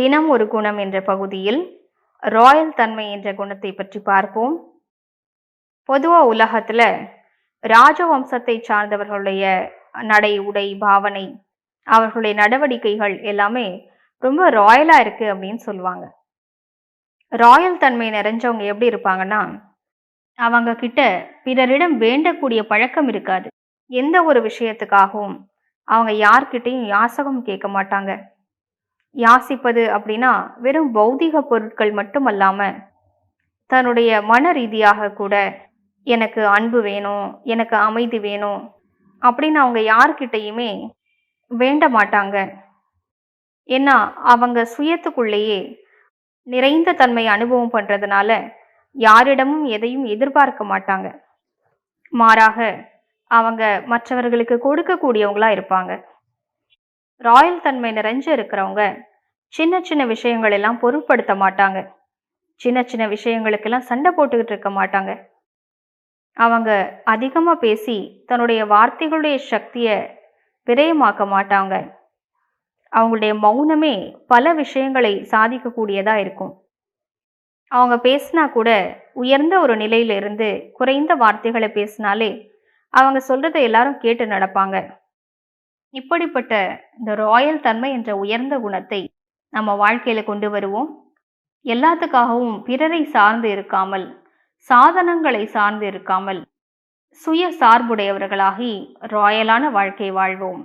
தினம் ஒரு குணம் என்ற பகுதியில் ராயல் தன்மை என்ற குணத்தை பற்றி பார்ப்போம். பொதுவாக உலகத்துல ராஜவம்சத்தை சார்ந்தவர்களுடைய நடை உடை பாவனை அவர்களுடைய நடவடிக்கைகள் எல்லாமே ரொம்ப ராயலா இருக்கு அப்படின்னு சொல்லுவாங்க. ராயல் தன்மை நிறைஞ்சவங்க எப்படி இருப்பாங்கன்னா அவங்க கிட்ட பிறரிடம் வேண்டக்கூடிய பழக்கம் இருக்காது. எந்த ஒரு விஷயத்துக்காகவும் அவங்க யார்கிட்டையும் யாசகம் கேட்க மாட்டாங்க. யாசிப்பது அப்படின்னா வெறும் பௌதிக பொருட்கள் மட்டும் அல்லாமல் தன்னுடைய மன ரீதியாக கூட எனக்கு அன்பு வேணும் எனக்கு அமைதி வேணும் அப்படின்னு அவங்க யார்கிட்டையுமே வேண்ட மாட்டாங்க. ஏன்னா அவங்க சுயத்துக்குள்ளேயே நிறைந்த தன்மை அனுபவம் பண்ணுறதுனால யாரிடமும் எதையும் எதிர்பார்க்க மாட்டாங்க. மாறாக அவங்க மற்றவர்களுக்கு கொடுக்கக்கூடியவங்களா இருப்பாங்க. ராயல் தன்மை நிறைஞ்சு இருக்கிறவங்க சின்ன சின்ன விஷயங்கள் எல்லாம் பொருட்படுத்த மாட்டாங்க. சின்ன சின்ன விஷயங்களுக்கெல்லாம் சண்டை போட்டுக்கிட்டு இருக்க மாட்டாங்க. அவங்க அதிகமாக பேசி தன்னுடைய வார்த்தைகளுடைய சக்தியை விரயமாக்க மாட்டாங்க. அவங்களுடைய மௌனமே பல விஷயங்களை சாதிக்கக்கூடியதாக இருக்கும். அவங்க பேசினா கூட உயர்ந்த ஒரு நிலையிலிருந்து குறைந்த வார்த்தைகளை பேசினாலே அவங்க சொல்றதை எல்லாரும் கேட்டு நடப்பாங்க. இப்படிப்பட்ட இந்த ராயல் தன்மை என்ற உயர்ந்த குணத்தை நம்ம வாழ்க்கையில கொண்டு வருவோம். எல்லாத்துக்காகவும் பிறரை சார்ந்து இருக்காமல் சாதனங்களை சார்ந்து இருக்காமல் சுய சார்புடையவர்களாகி ராயலான வாழ்க்கை வாழ்வோம்.